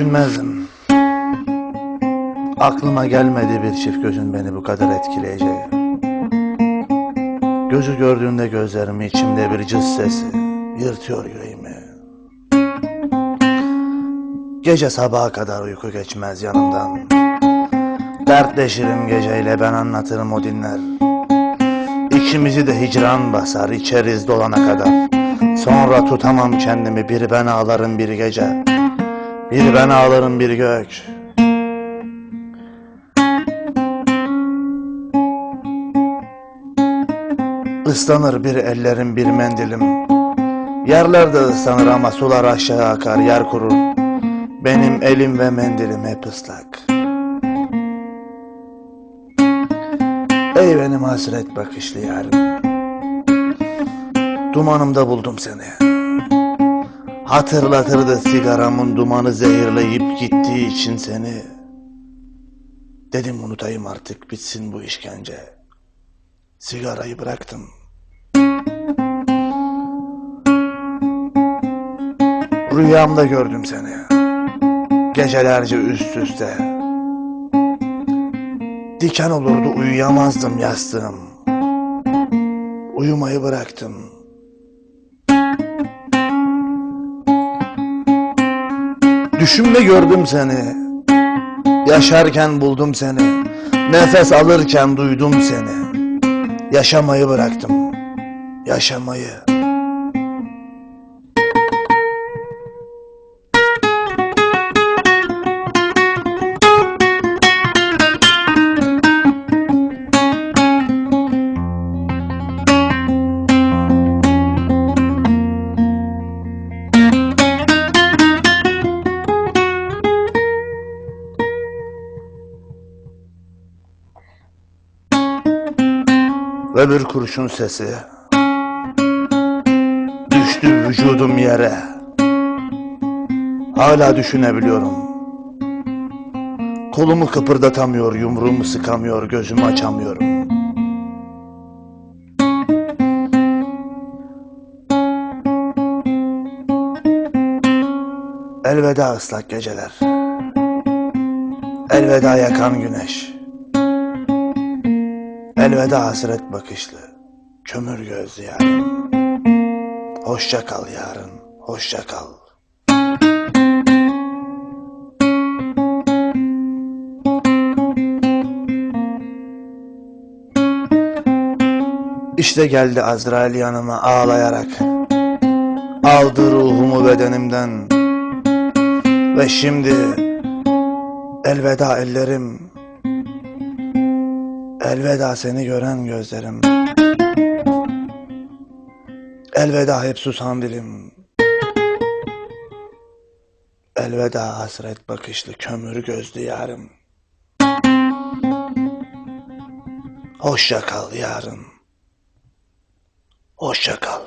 Düşünmezdim. Aklıma gelmedi bir çift gözün beni bu kadar etkileyeceği. Gözü gördüğünde gözlerimi içimde bir cız sesi yırtıyor yüreğimi. Gece sabaha kadar uyku geçmez yanımdan. Dertleşirim geceyle ben anlatırım o dinler. İkimizi de hicran basar içeriz dolana kadar. Sonra tutamam kendimi bir ben ağlarım bir gece. Bir ben ağlarım bir gök. Islanır bir ellerim bir mendilim. Yerlerde ıslanır ama sular aşağı akar yer kurur. Benim elim ve mendilim hep ıslak. Ey benim hasret bakışlı yarim. Dumanımda buldum seni. Hatırlatırdı sigaramın dumanı zehirleyip gittiği için seni. Dedim unutayım artık bitsin bu işkence. Sigarayı bıraktım. Rüyamda gördüm seni. Gecelerce üst üste. Diken olurdu uyuyamazdım yastığım. Uyumayı bıraktım. Düşümde gördüm seni. Yaşarken buldum seni. Nefes alırken duydum seni. Yaşamayı bıraktım. Yaşamayı. Ve bir kurşun sesi. Düştü vücudum yere. Hala düşünebiliyorum. Kolumu kıpırdatamıyor, yumruğumu sıkamıyor, gözümü açamıyorum. Elveda ıslak geceler. Elveda yakan güneş Elveda hasret bakışlı, kömür gözlü yarın. Hoşça kal yarın, hoşça kal. İşte geldi Azrail yanıma ağlayarak. Aldı ruhumu bedenimden. Ve şimdi elveda ellerim Elveda seni gören gözlerim. Elveda hep susan dilim. Elveda hasret bakışlı kömür gözlü yarım. Hoşça kal yarın. Hoşça kal.